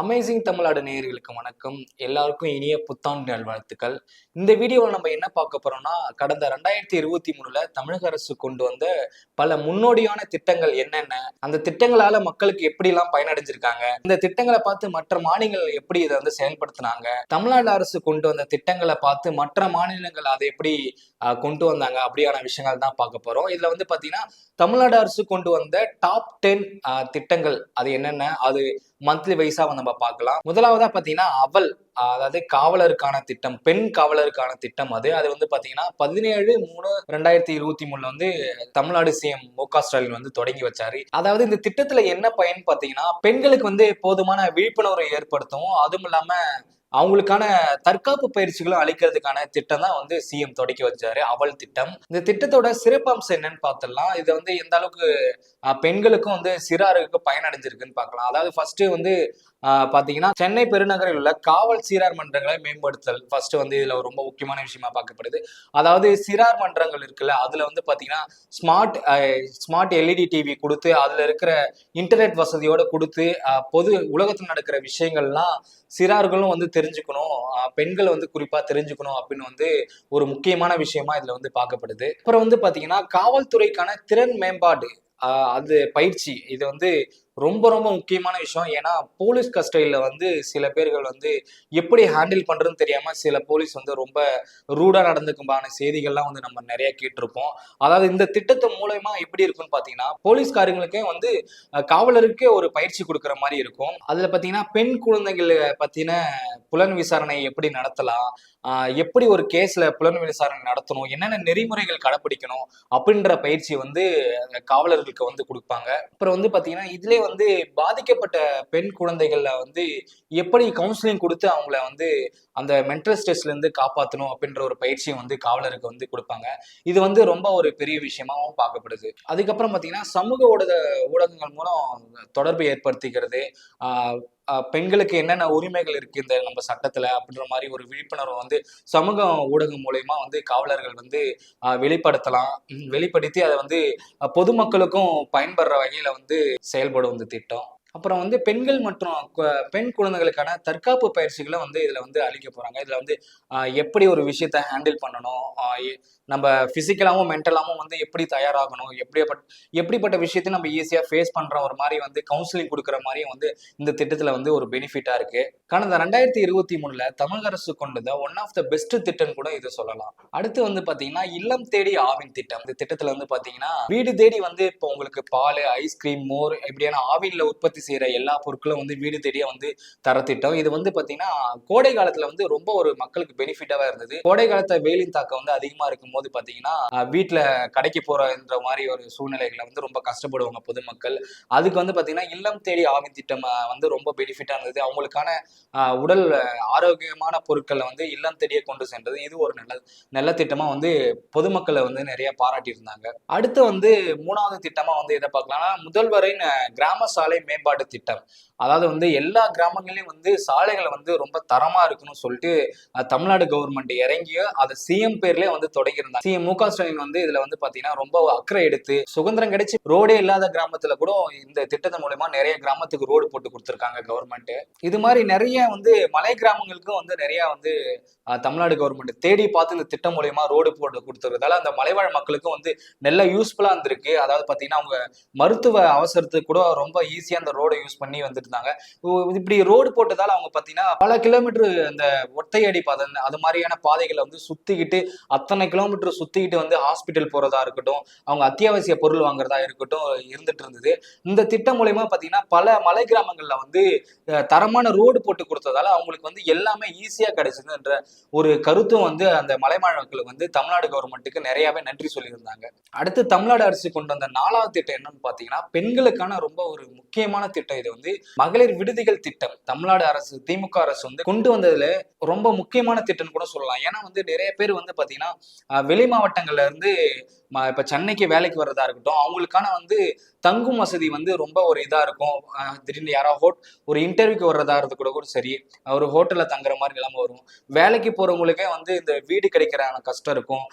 Amazing Tamil Nadu நேயர்களுக்கு வணக்கம். எல்லாருக்கும் இனிய புத்தாண்டு நல்வாழ்த்துக்கள். இந்த வீடியோவில் நம்ம என்ன பார்க்க போறோம்னா கடந்த ரெண்டாயிரத்தி இருபத்தி மூணுல தமிழக அரசு கொண்டு வந்த பல முன்னோடியான திட்டங்கள் என்னென்ன அந்த திட்டங்களால மக்களுக்கு எப்படிலாம் பயனடைஞ்சிருக்காங்க இந்த திட்டங்களை பார்த்து மற்ற மாநிலங்கள் எப்படி இதை வந்து செயல்படுத்தினாங்க தமிழ்நாடு அரசு கொண்டு வந்த திட்டங்களை பார்த்து மற்ற மாநிலங்கள் அதை எப்படி கொண்டு வந்தாங்க அப்படியான விஷயங்கள் தான் பார்க்க போறோம். இதுல வந்து பாத்தீங்கன்னா தமிழ்நாடு அரசு கொண்டு வந்த டாப் டென் திட்டங்கள் அது என்னென்ன அது மந்த்லி வைஸாக வந்து நம்ம பார்க்கலாம். முதலாவதாக பார்த்தீங்கன்னா அவல் அதாவது காவலருக்கான திட்டம் பெண் காவலருக்கான திட்டம் அது. அது வந்து பார்த்தீங்கன்னா பதினேழு மூணு ரெண்டாயிரத்தி இருபத்தி மூணுல வந்து தமிழ்நாடு சிஎம் மு க ஸ்டாலின் வந்து தொடங்கி வச்சாரு. அதாவது இந்த திட்டத்தில் என்ன பயன் பார்த்தீங்கன்னா பெண்களுக்கு வந்து போதுமான விழிப்புணர்வை ஏற்படுத்தவும் அதுவும் இல்லாமல் அவங்களுக்கான தற்காப்பு பயிற்சிகளும் அளிக்கிறதுக்கான திட்டம் தான் வந்து சிஎம் தொடக்கி வச்சாரு. அவள் திட்டம். இந்த திட்டத்தோட சிறப்பம்சம் என்னன்னு பார்த்துடலாம். இது வந்து எந்த அளவுக்கு பெண்களுக்கும் வந்து சிறாருக்கு பயனடைஞ்சிருக்குன்னு பார்க்கலாம். அதாவது ஃபர்ஸ்ட் வந்து பார்த்தீங்கன்னா சென்னை பெருநகரில் உள்ள காவல் சீரார் மன்றங்களை மேம்படுத்தல் ஃபர்ஸ்ட் வந்து இதில் ரொம்ப முக்கியமான விஷயமா பார்க்கப்படுது. அதாவது சிறார் மன்றங்கள் இருக்குல்ல அதில் வந்து பார்த்தீங்கன்னா ஸ்மார்ட் ஸ்மார்ட் எல்இடி டிவி கொடுத்து அதில் இருக்கிற இன்டர்நெட் வசதியோடு கொடுத்து பொது உலகத்தில் நடக்கிற விஷயங்கள்லாம் சிறார்களும் வந்து தெரிஞ்சுக்கணும் பெண்கள் வந்து குறிப்பாக தெரிஞ்சுக்கணும் அப்படின்னு வந்து ஒரு முக்கியமான விஷயமா இதில் வந்து பார்க்கப்படுது. அப்புறம் வந்து பார்த்தீங்கன்னா காவல்துறைக்கான திறன் மேம்பாடு அது பயிற்சி இது வந்து ரொம்ப ரொம்ப முக்கியமான விஷயம். ஏன்னா போலீஸ் கஸ்டடியில் வந்து சில பேர்கள் வந்து எப்படி ஹேண்டில் பண்ணுறதுன்னு தெரியாமல் சில போலீஸ் வந்து ரொம்ப ரூடாக நடந்துக்கும்பான செய்திகள்லாம் வந்து நம்ம நிறைய கேட்டிருப்போம். அதாவது இந்த திட்டத்து மூலயமா எப்படி இருக்கும்னு பார்த்தீங்கன்னா போலீஸ்காரங்களுக்கே வந்து காவலருக்கே ஒரு பயிற்சி கொடுக்குற மாதிரி இருக்கும். அதில் பார்த்தீங்கன்னா பெண் குழந்தைகளை பற்றின புலன் விசாரணை எப்படி நடத்தலாம்? எப்படி ஒரு கேஸில் புலன் விசாரணை நடத்தணும்? என்னென்ன நெறிமுறைகள் கடைப்பிடிக்கணும்? அப்படின்ற பயிற்சி வந்து காவலர்களுக்கு வந்து கொடுப்பாங்க. அப்புறம் வந்து பார்த்தீங்கன்னா இதுலேயே வந்து பாதிக்கப்பட்ட பெண் குழந்தைகள்ல வந்து எப்படி கவுன்சிலிங் கொடுத்து அவங்கள வந்து அந்த மென்டல் ஸ்ட்ரெஸ்ல இருந்து காப்பாற்றணும் அப்படின்ற ஒரு பயிற்சியை வந்து காவலருக்கு வந்து கொடுப்பாங்க. இது வந்து ரொம்ப ஒரு பெரிய விஷயமாவும் பார்க்கப்படுது. அதுக்கப்புறம் பார்த்தீங்கன்னா சமூக ஊடக ஊடகங்கள் மூலம் தொடர்பு ஏற்படுத்திக்கிறது பெண்களுக்கு என்னென்ன உரிமைகள் இருக்கு இந்த நம்ம சட்டத்துல அப்படின்ற மாதிரி ஒரு விழிப்புணர்வு வந்து சமூக ஊடகம் மூலயமா வந்து காவலர்கள் வந்து வெளிப்படுத்தலாம். வெளிப்படுத்தி அதை வந்து பொதுமக்களுக்கும் பயன்படுற வகையில வந்து செயல்படும் இந்த திட்டம். அப்புறம் வந்து பெண்கள் மற்றும் பெண் குழந்தைகளுக்கான தற்காப்பு பயிற்சிகளை வந்து இதில் வந்து அளிக்க போகிறாங்க இதில் வந்து எப்படி ஒரு விஷயத்த ஹேண்டில் பண்ணணும்? நம்ம ஃபிசிக்கலாகவும் மென்டலாகவும் வந்து எப்படி தயாராகணும்? எப்படிப்பட்ட எப்படிப்பட்ட விஷயத்தை நம்ம ஈஸியாக ஃபேஸ் பண்ணுற ஒரு மாதிரி வந்து கவுன்சிலிங் கொடுக்குற மாதிரியும் வந்து இந்த திட்டத்தில் வந்து ஒரு பெனிஃபிட்டாக இருக்குது கடந்த ரெண்டாயிரத்தி இருபத்தி மூணில் தமிழக அரசு கொண்டத ஒன் ஆஃப் த பெஸ்ட் திட்டம் கூட இதை சொல்லலாம். அடுத்து வந்து பார்த்தீங்கன்னா இல்லம் தேடி ஆவின் திட்டம். இந்த திட்டத்தில் வந்து பார்த்தீங்கன்னா வீடு தேடி வந்து இப்போ உங்களுக்கு பால் ஐஸ்கிரீம் மோர் இப்படியான ஆவினில் உற்பத்தி செய்கிற எல்லா பொருட்களும் வந்து வீடு தேடியே வந்து தர திட்டம். இது வந்து பார்த்தீங்கன்னா கோடை காலத்தில் வந்து ரொம்ப ஒரு மக்களுக்கு பெனிஃபிட்டாக இருந்தது. கோடை காலத்தை வெயிலின் தாக்கம் வந்து அதிகமாக இருக்கும் போது பார்த்தீங்கன்னா வீட்டில் கடைக்கு போகிறன்ற மாதிரி ஒரு சூழ்நிலைகளை வந்து ரொம்ப கஷ்டப்படுவாங்க பொதுமக்கள். அதுக்கு வந்து பார்த்தீங்கன்னா இல்லம் தேடி ஆவின் திட்டம் வந்து ரொம்ப பெனிஃபிட்டாக இருந்தது. அவங்களுக்கான உடல் ஆரோக்கியமான பொருட்களை வந்து இல்லம் தேடியே கொண்டு சென்றது இது ஒரு நல்ல நல்ல திட்டமாக வந்து பொதுமக்களை வந்து நிறைய பாராட்டியிருந்தாங்க. அடுத்து வந்து மூணாவது திட்டமாக வந்து எதை பார்க்கலாம்னா முதல்வரின் கிராம சாலை மேம்பாட்டு திட்டம். அதாவது வந்து எல்லா கிராமங்களையும் வந்து சாலைகளை வந்து ரொம்ப தரமாக இருக்கணும்னு சொல்லிட்டு தமிழ்நாடு கவர்மெண்ட் இறங்கியோ அதை சிஎம் பேர்லேயே வந்து தொடங்கியிருந்தாங்க சிஎம் மு. க. ஸ்டாலின் வந்து இதுல வந்து பாத்தீங்கன்னா ரொம்ப அக்கறை எடுத்து சுதந்திரம் கிடைச்சு ரோடே இல்லாத கிராமத்துல கூட இந்த திட்டத்தின் மூலயமா நிறைய கிராமத்துக்கு ரோடு போட்டு கொடுத்துருக்காங்க கவர்மெண்ட் இது மாதிரி நிறைய வந்து மலை கிராமங்களுக்கும் வந்து நிறைய வந்து தமிழ்நாடு கவர்மெண்ட் தேடி பார்த்து இந்த திட்டம் மூலயமா ரோடு போட்டு கொடுத்துருக்கதால அந்த மலைவாழ் மக்களுக்கும் வந்து நல்ல யூஸ்ஃபுல்லா இருந்திருக்கு. அதாவது பாத்தீங்கன்னா அவங்க மருத்துவ அவசரத்துக்கு கூட ரொம்ப ஈஸியா அந்த ரோடை யூஸ் பண்ணி வந்துட்டு இருந்தாங்க இப்படி ரோடு போட்டதால அவங்க பாத்தீங்கன்னா பல கிலோமீட்டர் அந்த ஒத்தையடி பாதை அது மாதிரியான பாதைகளை வந்து சுத்திக்கிட்டு அத்தனை கிலோமீட்டர் சுத்திக்கிட்டு வந்து ஹாஸ்பிட்டல் போறதா இருக்கட்டும் அவங்க அத்தியாவசிய பொருள் வாங்குறதா இருக்கட்டும் இருந்துட்டு இருந்தது. இந்த திட்டம் மூலயமா பாத்தீங்கன்னா பல மலை கிராமங்கள்ல வந்து தரமான ரோடு போட்டு கொடுத்ததால அவங்களுக்கு வந்து எல்லாமே ஈஸியா கிடைச்சதுன்ற ஒரு கருத்தும் வந்து அந்த மலைமாழ மக்களுக்கு வந்து தமிழ்நாடு கவர்மெண்ட்டுக்கு நிறையவே நன்றி சொல்லியிருந்தாங்க. அடுத்து தமிழ்நாடு அரசு கொண்டு வந்த நாலாவது திட்டம் என்னன்னு பாத்தீங்கன்னா பெண்களுக்கான ரொம்ப ஒரு முக்கியமான திட்டம். இது வந்து மகளிர் விடுதிகள் திட்டம். தமிழ்நாடு அரசு திமுக அரசு வந்து கொண்டு வந்ததுல ரொம்ப முக்கியமான திட்டம்னு கூட சொல்லலாம். ஏன்னா வந்து நிறைய பேர் வந்து பாத்தீங்கன்னா வெளி மாவட்டங்கள்ல இருந்து இப்போ சென்னைக்கு வேலைக்கு வர்றதா இருக்கட்டும் அவங்களுக்கான வந்து தங்கும் வசதி வந்து ரொம்ப ஒரு இதாக இருக்கும். திடீர்னு யாரோ ஹோட் ஒரு இன்டர்வியூக்கு வர்றதா இருந்து கூட கூட சரி ஒரு ஹோட்டலில் தங்குற மாதிரி நிலம வரும். வேலைக்கு போகிறவங்களுக்கே வந்து இந்த வீடு கிடைக்கிற கஷ்டம் இருக்கும்.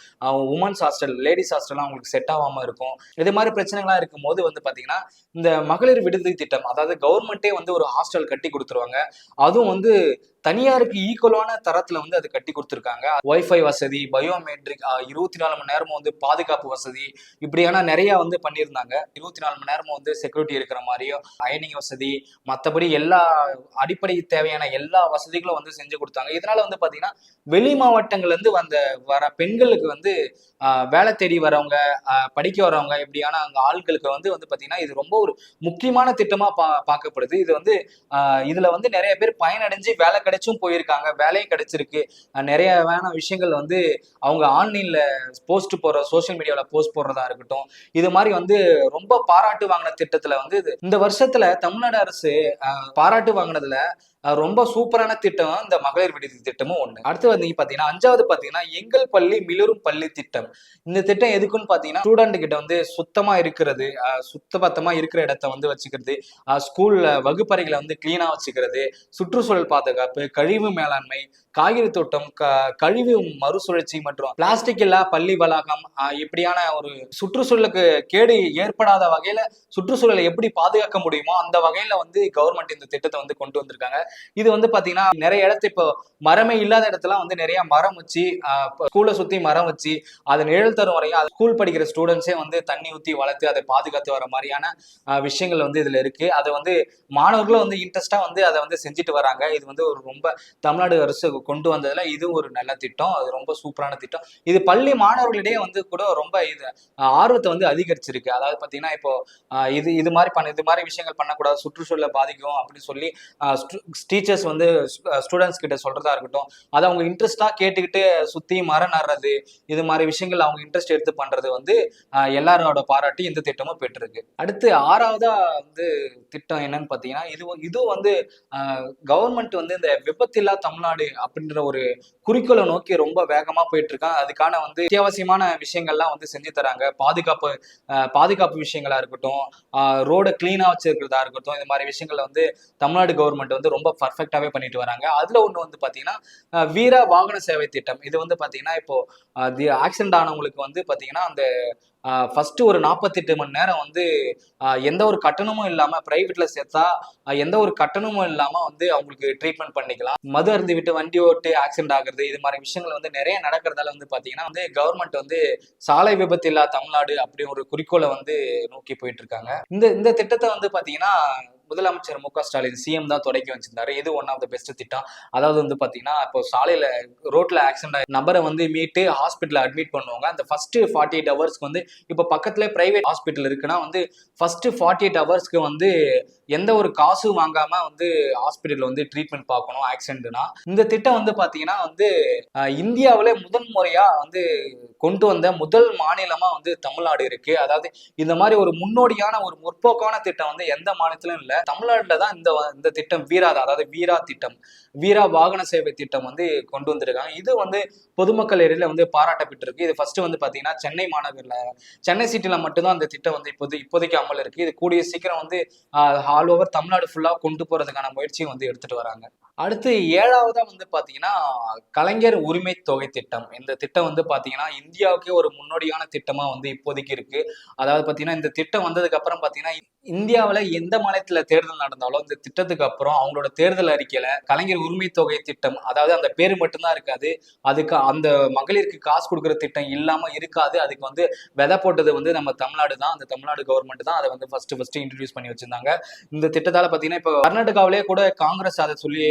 உமன்ஸ் ஹாஸ்டல் லேடிஸ் ஹாஸ்டல்லாம் அவங்களுக்கு செட் ஆகாமல் இருக்கும். இது மாதிரி பிரச்சனைகள்லாம் இருக்கும்போது வந்து பார்த்தீங்கன்னா இந்த மகளிர் விடுதி திட்டம் அதாவது கவர்மெண்ட்டே வந்து ஒரு ஹாஸ்டல் கட்டி கொடுத்துருவாங்க. அதுவும் வந்து தனியாருக்கு ஈக்குவலான தரத்துல வந்து அது கட்டி கொடுத்துருக்காங்க. ஒய்ஃபை வசதி பயோமெட்ரிக் இருபத்தி நாலு மணி நேரமும் வந்து பாதுகாப்பு வசதி. இப்படியான நிறைய வந்து பண்ணியிருந்தாங்க. இருபத்தி நாலு மணி நேரமும் வந்து செக்யூரிட்டி இருக்கிற மாதிரியும் அயனிங் வசதி மற்றபடி எல்லா அடிப்படை தேவையான எல்லா வசதிகளும் வந்து செஞ்சு கொடுத்தாங்க. இதனால வந்து பாத்தீங்கன்னா வெளி மாவட்டங்கள்ல இருந்து வந்த வர பெண்களுக்கு வந்து வேலை தேடி வரவங்க படிக்க வரவங்க இப்படியான அங்கே ஆட்களுக்கு வந்து வந்து பார்த்தீங்கன்னா இது ரொம்ப ஒரு முக்கியமான திட்டமாக பா பார்க்கப்படுது. இது வந்து இதில் வந்து நிறைய பேர் பயனடைஞ்சு வேலை கிடைச்சும் போயிருக்காங்க. வேலையும் கிடைச்சிருக்கு. நிறைய வேண விஷயங்கள் வந்து அவங்க ஆன்லைனில் போஸ்ட் போடுற சோஷியல் மீடியாவில் போஸ்ட் போடுறதா இருக்கட்டும். இது மாதிரி வந்து ரொம்ப பாராட்டு வாங்கின திட்டத்தில் வந்து இது- இந்த வருஷத்தில் தமிழ்நாடு அரசு பாராட்டு வாங்கினதுல ரொம்ப சூப்பரான திட்டம் இந்த மகளிர் விடுதி திட்டமும் ஒன்று அடுத்து வந்து பார்த்தீங்கன்னா அஞ்சாவது பார்த்தீங்கன்னா எங்கள் பள்ளி மிளரும் பள்ளி திட்டம். இந்த திட்டம் எதுக்குன்னு பாத்தீங்கன்னா ஸ்டூடெண்ட் கிட்ட வந்து சுத்தமா இருக்கிறது சுத்த பத்தமா இருக்கிற இடத்த வந்து வச்சுக்கிறது ஸ்கூல்ல வகுப்பறைகளை வந்து கிளீனா வச்சுக்கிறது சுற்றுச்சூழல் பாதுகாப்பு கழிவு மேலாண்மை காய்கறி தோட்டம் க கழிவு மறுசுழற்சி மற்றும் பிளாஸ்டிக் இல்லா பள்ளி வளாகம் இப்படியான ஒரு சுற்றுச்சூழலுக்கு கேடு ஏற்படாத வகையில சுற்றுச்சூழலை எப்படி பாதுகாக்க முடியுமோ அந்த வகையில வந்து கவர்மெண்ட் இந்த திட்டத்தை வந்து கொண்டு வந்திருக்காங்க. இது வந்து பாத்தீங்கன்னா நிறைய இடத்து இப்போ மரமே இல்லாத இடத்துல வந்து நிறைய மரம் வச்சு ஸ்கூலை சுத்தி மரம் வச்சு அதை நிழல் தரும் வரையும் அது ஸ்கூல் படிக்கிற ஸ்டூடெண்ட்ஸே வந்து தண்ணி ஊத்தி வளர்த்து அதை பாதுகாத்து வர மாதிரியான விஷயங்கள் வந்து இதுல இருக்கு. அதை வந்து மாணவர்களும் வந்து இன்ட்ரெஸ்டா வந்து அதை வந்து செஞ்சுட்டு வராங்க. இது வந்து ஒரு ரொம்ப தமிழ்நாடு அரசு கொண்டு வந்ததுல இது ஒரு நல்ல திட்டம். அது ரொம்ப சூப்பரான திட்டம். இது பள்ளி மாணவர்களிடையே வந்து கூட ரொம்ப இது ஆர்வத்தை வந்து அதிகரிச்சிருக்கு. அதாவது பாத்தீங்கன்னா இப்போ இது இது மாதிரி பண்ண இது மாதிரி விஷயங்கள் பண்ணக்கூடாது சுற்றுச்சூழலை பாதிக்கும் அப்படின்னு சொல்லி டீச்சர்ஸ் வந்து ஸ்டூடெண்ட்ஸ் கிட்ட சொல்றதா இருக்கட்டும் அதை அவங்க இன்ட்ரெஸ்டா கேட்டுக்கிட்டு சுத்தி மரம் நடுறது இது மாதிரி விஷயங்கள் அவங்க இன்ட்ரெஸ்ட் எடுத்து பண்றது வந்து எல்லாரோட பாராட்டி இந்த திட்டமும் பெற்றிருக்கு. அடுத்து ஆறாவதா வந்து திட்டம் என்னன்னு பாத்தீங்கன்னா இது இது வந்து கவர்மெண்ட் வந்து இந்த விபத்தில்லா தமிழ்நாடு அப்படின்ற ஒரு குறிக்கோளை நோக்கி ரொம்ப வேகமா போயிட்டு இருக்கான் அதுக்கான வந்து அத்தியாவசியமான விஷயங்கள்லாம் வந்து செஞ்சு தராங்க. பாதுகாப்பு பாதுகாப்பு விஷயங்களா இருக்கட்டும் ரோட கிளீனா வச்சிருக்கிறதா இருக்கட்டும் இந்த மாதிரி விஷயங்கள்ல வந்து தமிழ்நாடு கவர்மெண்ட் வந்து ரொம்ப பர்ஃபெக்டாவே பண்ணிட்டு வராங்க. அதுல ஒண்ணு வந்து பாத்தீங்கன்னா வீர வாகன சேவை திட்டம். இது வந்து பாத்தீங்கன்னா இப்போ ஆக்சிடென்ட் ஆனவங்களுக்கு வந்து பாத்தீங்கன்னா அந்த ஃபர்ஸ்ட் ஒரு நாற்பத்தெட்டு மணி நேரம் வந்து எந்த ஒரு கட்டணமும் இல்லாம பிரைவேட்ல சேர்த்தா எந்த ஒரு கட்டணமும் இல்லாம வந்து அவங்களுக்கு ட்ரீட்மெண்ட் பண்ணிக்கலாம். மது அருந்து விட்டு வண்டி ஓட்டு ஆக்சிடென்ட் ஆகுறது இது மாதிரி விஷயங்கள் வந்து நிறைய நடக்கிறதால வந்து பாத்தீங்கன்னா வந்து கவர்மெண்ட் வந்து சாலை விபத்து இல்லா தமிழ்நாடு அப்படி ஒரு குறிக்கோளை வந்து நோக்கி போயிட்டு இருக்காங்க இந்த இந்த திட்டத்தை வந்து பாத்தீங்கன்னா முதலமைச்சர் மு க ஸ்டாலின் சிஎம் தான் தொடக்கி வச்சிருந்தாரு. இது ஒன் ஆஃப் த பெஸ்ட் திட்டம். அதாவது வந்து பாத்தீங்கன்னா இப்போ சாலையில ரோட்ல ஆக்சிடென்ட் ஆகி நபரை வந்து மீட்டு ஹாஸ்பிட்டல் அட்மிட் பண்ணுவாங்க. அந்த ஃபர்ஸ்ட் ஃபார்ட்டி எயிட் ஹவர்ஸ்க்கு வந்து இப்போ பக்கத்துல பிரைவேட் ஹாஸ்பிட்டல் இருக்குன்னா வந்து ஃபர்ஸ்ட் ஃபார்ட்டி எயிட் ஹவர்ஸ்க்கு வந்து எந்த ஒரு காசும் வாங்காம வந்து ஹாஸ்பிட்டல் வந்து ட்ரீட்மெண்ட் பார்க்கணும் ஆக்சிடென்ட்னா இந்த திட்டம் வந்து பாத்தீங்கன்னா வந்து இந்தியாவில இந்தியாவிலே முதன் முறையா வந்து கொண்டு வந்த முதல் மாநிலமா வந்து தமிழ்நாடு இருக்கு. அதாவது இந்த மாதிரி ஒரு முன்னோடியான ஒரு முற்போக்கான திட்டம் வந்து எந்த மாநிலத்திலும் இல்ல. தமிழ்நாட்டில் தான் இந்த இந்த திட்டம் வீரா அதாவது வீரா திட்டம் வீரா வாகன சேவை திட்டம் வந்து கொண்டு வந்திருக்காங்க. இது வந்து பொதுமக்கள் இடையில வந்து பாராட்டப்பட்டிருக்கு. இது ஃபர்ஸ்ட் வந்து பாத்தீங்கன்னா சென்னை மாநகரில் சென்னை சிட்டில மட்டும்தான் அந்த திட்டம் வந்து இப்போது இப்போதைக்கு அமல் இருக்கு இது கூடிய சீக்கிரம் வந்து ஆல் ஓவர் தமிழ்நாடு ஃபுல்லாக கொண்டு போகிறதுக்கான முயற்சியும் வந்து எடுத்துகிட்டு வராங்க. அடுத்து ஏழாவதாக வந்து பார்த்தீங்கன்னா கலைஞர் உரிமை தொகை திட்டம். இந்த திட்டம் வந்து பார்த்தீங்கன்னா இந்தியாவுக்கே ஒரு முன்னோடியான திட்டமாக வந்து இப்போதைக்கு இருக்குது அதாவது பார்த்தீங்கன்னா இந்த திட்டம் வந்ததுக்கப்புறம் பார்த்தீங்கன்னா இந்தியாவில் எந்த மாநிலத்தில் தேர்தல் நடந்தாலும் இந்த திட்டத்துக்கு அப்புறம் அவங்களோட தேர்தல் அறிக்கையில் கலைஞர் உரிமை தொகை திட்டம் அதாவது அந்த பேர் மட்டும்தான் இருக்காது. அதுக்கு அந்த மகளிருக்கு காசு கொடுக்குற திட்டம் இல்லாமல் இருக்காது. அதுக்கு வந்து விதை போட்டது வந்து நம்ம தமிழ்நாடு தான். அந்த தமிழ்நாடு கவர்மெண்ட் தான் அதை வந்து ஃபர்ஸ்ட் ஃபர்ஸ்ட் இன்ட்ரடியூஸ் பண்ணி வச்சிருந்தாங்க. இந்த திட்டத்தால பாத்தீங்கன்னா இப்போ கர்நாடகாவிலேயே கூட காங்கிரஸ் அதை சொல்லி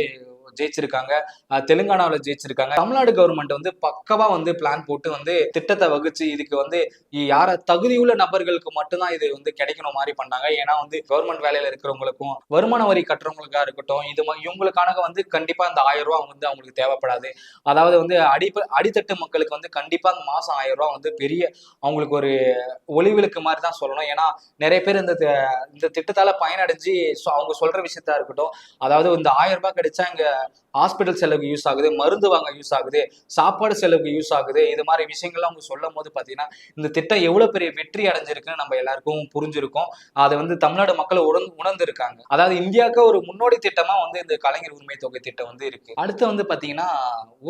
ஜெயிச்சிருக்காங்க. தெலுங்கானாவில் ஜெயிச்சிருக்காங்க. தமிழ்நாடு கவர்மெண்ட் வந்து பக்கவா வந்து பிளான் போட்டு வந்து திட்டத்தை வகுச்சு. இதுக்கு வந்து யார தகுதியுள்ள நபர்களுக்கு மட்டும்தான் இது வந்து கிடைக்கணும் மாதிரி பண்ணாங்க. ஏன்னா வந்து கவர்மெண்ட் வேலையில இருக்கிறவங்களுக்கும் வருமான வரி கட்டுறவங்களுக்கா இருக்கட்டும் இது மா- இவங்களுக்கான வந்து கண்டிப்பா இந்த ஆயிரம் ரூபா வந்து அவங்களுக்கு தேவைப்படாது. அதாவது வந்து அடிப்ப அடித்தட்டு மக்களுக்கு வந்து கண்டிப்பா அந்த மாசம் ஆயிரம் ரூபா வந்து பெரிய அவங்களுக்கு ஒரு ஒளிவிலுக்கு மாதிரி தான் சொல்லணும். ஏன்னா நிறைய பேர் இந்த இந்த திட்டத்தால பயனடைஞ்சு அவங்க சொல்ற விஷயத்தா இருக்கட்டும். அதாவது இந்த ஆயிரம் ரூபாய் கிடைச்சா இங்க that. ஹாஸ்பிட்டல் செலவுக்கு யூஸ் ஆகுது மருந்து வாங்க யூஸ் ஆகுது சாப்பாடு செலவுக்கு யூஸ் ஆகுது. இது மாதிரி விஷயங்கள்லாம் அவங்க சொல்லும் போது பார்த்தீங்கன்னா இந்த திட்டம் எவ்வளோ பெரிய வெற்றி அடைஞ்சிருக்குன்னு நம்ம எல்லாருக்கும் புரிஞ்சிருக்கும். அதை வந்து தமிழ்நாடு மக்கள் உணர்ந்து உணர்ந்திருக்காங்க. அதாவது இந்தியாவுக்கு ஒரு முன்னோடி திட்டமா வந்து இந்த கலைஞர் உரிமை தொகை திட்டம் வந்து இருக்கு. அடுத்து வந்து பாத்தீங்கன்னா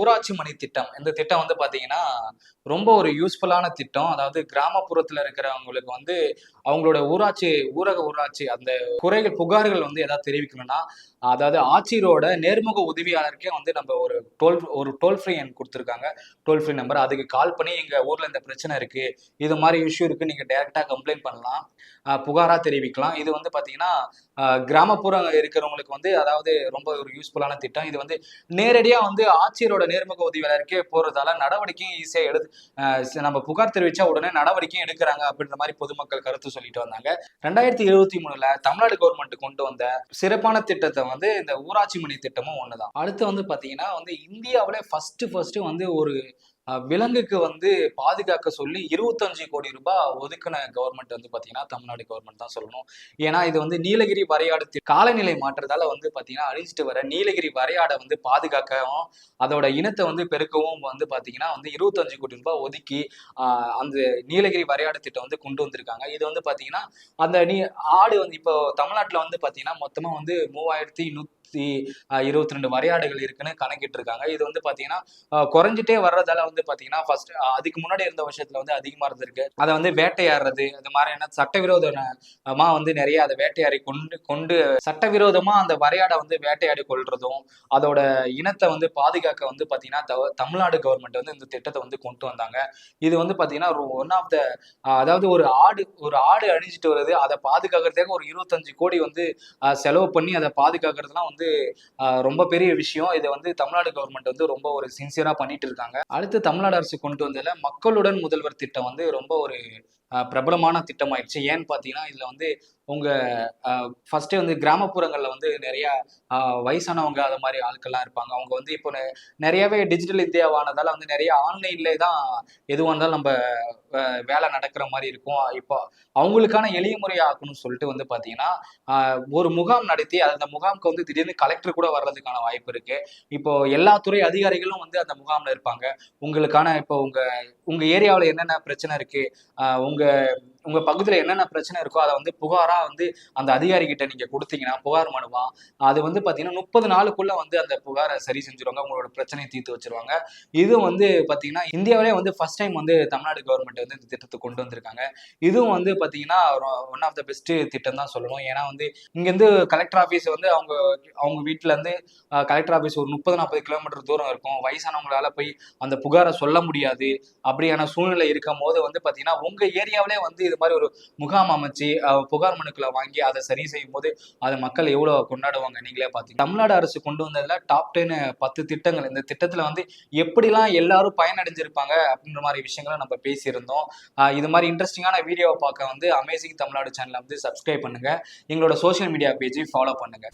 ஊராட்சி மணி திட்டம். இந்த திட்டம் வந்து பாத்தீங்கன்னா ரொம்ப ஒரு யூஸ்ஃபுல்லான திட்டம். அதாவது கிராமப்புறத்துல இருக்கிறவங்களுக்கு வந்து அவங்களோட ஊராட்சி ஊரக ஊராட்சி அந்த குறைகள் புகார்கள் வந்து எதாவது தெரிவிக்கணும்னா அதாவது ஆட்சியரோட நேர்முக உதவி உதவியாளருக்கே வந்து நம்ம ஒரு டோல் ஒரு டோல் ஃப்ரீ எண் கொடுத்துருக்காங்க. டோல் ஃப்ரீ நம்பர் அதுக்கு கால் பண்ணி எங்கள் ஊரில் இந்த பிரச்சனை இருக்குது இது மாதிரி இஷ்யூ இருக்கு. நீங்கள் டேரெக்டாக கம்ப்ளைண்ட் பண்ணலாம். புகாராக தெரிவிக்கலாம். இது வந்து பார்த்தீங்கன்னா ஆஹ் கிராமப்புறம் இருக்கிறவங்களுக்கு வந்து அதாவது ரொம்ப ஒரு யூஸ்ஃபுல்லான திட்டம். இது வந்து நேரடியாக வந்து ஆட்சியரோட நேர்முக உதவியாளருக்கே போகிறதால நடவடிக்கையும் ஈஸியாக எடுத்து நம்ம புகார் தெரிவித்தா உடனே நடவடிக்கையும் எடுக்கிறாங்க அப்படின்ற மாதிரி பொதுமக்கள் கருத்து சொல்லிட்டு வந்தாங்க. ரெண்டாயிரத்தி இருபத்தி மூணுல தமிழ்நாடு கவர்மெண்ட் கொண்டு வந்த சிறப்பான திட்டத்தை வந்து இந்த ஊராட்சி மணி திட்டமும் ஒன்று தான் அடுத்து வந்து பார்த்தீங்கன்னா வந்து இந்தியாவிலே ஃபஸ்ட்டு ஃபஸ்ட்டு வந்து ஒரு விலங்குக்கு வந்து பாதுகாக்க சொல்லி இருபத்தஞ்சு கோடி ரூபாய் ஒதுக்கின கவர்மெண்ட் வந்து பார்த்தீங்கன்னா தமிழ்நாடு கவர்மெண்ட் தான் சொல்லணும். ஏன்னா இது வந்து நீலகிரி வரையாடு தி- காலநிலை மாற்றத்தால வந்து பார்த்தீங்கன்னா அழிஞ்சிட்டு வர நீலகிரி வரையாடை வந்து பாதுகாக்கவும் அதோட இனத்தை வந்து பெருக்கவும் வந்து பார்த்தீங்கன்னா வந்து இருபத்தஞ்சு கோடி ரூபாய் ஒதுக்கி அந்த நீலகிரி வரையாடு திட்டம் வந்து கொண்டு வந்திருக்காங்க. இது வந்து பார்த்தீங்கன்னா அந்த நீ ஆடு வந்து இப்போ தமிழ்நாட்டில் வந்து பார்த்தீங்கன்னா மொத்தமாக வந்து மூவாயிரத்தி நூத்தி இருபத்தி ரெண்டு வரையாடுகள் இருக்குன்னு கணக்கிட்டு இருக்காங்க இது வந்து பாத்தீங்கன்னா குறைஞ்சிட்டே வர்றதால வந்து பாத்தீங்கன்னா ஃபர்ஸ்ட் அதுக்கு முன்னாடி இருந்த வருஷத்துல வந்து அதிகமா இருந்திருக்கு. அதை வந்து வேட்டையாடுறது அது மாதிரியான சட்டவிரோதமா வந்து நிறைய அதை வேட்டையாடி கொண்டு கொண்டு சட்டவிரோதமா அந்த வரையாடை வந்து வேட்டையாடி கொள்றதும் அதோட இனத்தை வந்து பாதுகாக்க வந்து பாத்தீங்கன்னா தவ- தமிழ்நாடு கவர்மெண்ட் வந்து இந்த திட்டத்தை வந்து கொண்டு வந்தாங்க. இது வந்து பாத்தீங்கன்னா ஒன் ஆஃப் த அதாவது ஒரு ஆடு ஒரு ஆடு அழிஞ்சிட்டு வருது. அதை பாதுகாக்கிறதுக்கு ஒரு இருபத்தஞ்சு கோடி வந்து செலவு பண்ணி அதை பாதுகாக்கிறதுலாம் வந்து ஆஹ், ரொம்ப பெரிய விஷயம். இதை வந்து தமிழ்நாடு கவர்மெண்ட் வந்து ரொம்ப ஒரு சின்சியரா பண்ணிட்டு இருக்காங்க அடுத்து தமிழ்நாடு அரசு கொண்டு வந்ததுல மக்களுடன் முதல்வர் திட்டம் வந்து ரொம்ப ஒரு பிரபலமான திட்டமாயிடுச்சு ஏன்னு பார்த்தீங்கன்னா இதுல வந்து உங்க ஃபர்ஸ்டே வந்து கிராமப்புறங்கள்ல வந்து நிறைய வயசானவங்க அது மாதிரி ஆட்கள்லாம் இருப்பாங்க. அவங்க வந்து இப்போ நிறையவே டிஜிட்டல் இந்தியாவானதால வந்து நிறைய ஆன்லைன்லேயே தான் எதுவாக இருந்தாலும் நம்ம வேலை நடக்கிற மாதிரி இருக்கும். இப்போ அவங்களுக்கான எளிய முறையை சொல்லிட்டு வந்து பார்த்தீங்கன்னா ஒரு முகாம் நடத்தி அந்த முகாமுக்கு வந்து திடீர்னு கலெக்டர் கூட வர்றதுக்கான வாய்ப்பு இருக்கு. இப்போ எல்லா துறை அதிகாரிகளும் வந்து அந்த முகாமில் இருப்பாங்க. உங்களுக்கான இப்போ உங்க உங்க ஏரியாவில் என்னென்ன பிரச்சனை இருக்கு? உங்க உங்க பகுதியில் என்னென்ன பிரச்சனை இருக்கோ அதை வந்து புகாரா வந்து அந்த அதிகாரி கிட்ட நீங்க கொடுத்தீங்கன்னா புகார் மனுவா? அது வந்து பாத்தீங்கன்னா முப்பது நாளுக்குள்ள வந்து அந்த புகாரை சரி செஞ்சிருவாங்க. உங்களோட பிரச்சனையை தீர்த்து வச்சிருவாங்க. இது வந்து பாத்தீங்கன்னா இந்தியாவிலே வந்து ஃபர்ஸ்ட் டைம் வந்து தமிழ்நாடு கவர்மெண்ட் வந்து இந்த திட்டத்தை கொண்டு வந்திருக்காங்க. இதுவும் வந்து பாத்தீங்கன்னா ஒன் ஆஃப் த பெஸ்ட் திட்டம் தான் சொல்லணும். ஏன்னா வந்து இங்கேருந்து கலெக்டர் ஆஃபீஸ் வந்து அவங்க அவங்க வீட்டுல இருந்து கலெக்டர் ஆஃபீஸ் ஒரு முப்பது நாற்பது கிலோமீட்டர் தூரம் இருக்கும். வயசானவங்களால போய் அந்த புகாரை சொல்ல முடியாது. அப்படியான சூழ்நிலை இருக்கும் போது வந்து பாத்தீங்கன்னா உங்க ஏரியாவிலே வந்து இது மாதிரி ஒரு முகாம் அமைச்சு புகார் மனுக்களை வாங்கி அதை சரி செய்யும் போது அதை மக்கள் எவ்வளவு கொண்டாடுவாங்க நீங்களே பார்த்தீங்க தமிழ்நாடு அரசு கொண்டு வந்ததுல டாப் டென் பத்து திட்டங்கள். இந்த திட்டத்துல வந்து எப்படிலாம் எல்லாரும் பயனடைஞ்சிருப்பாங்க அப்படின்ற மாதிரி விஷயங்களை நம்ம பேசியிருந்தோம். இது மாதிரி இன்ட்ரெஸ்டிங்கான வீடியோவை பார்க்க வந்து அமேசிங் தமிழ்நாடு சேனலை வந்து சப்ஸ்கிரைப் பண்ணுங்க. எங்களோட சோஷியல் மீடியா பேஜை ஃபாலோ பண்ணுங்க.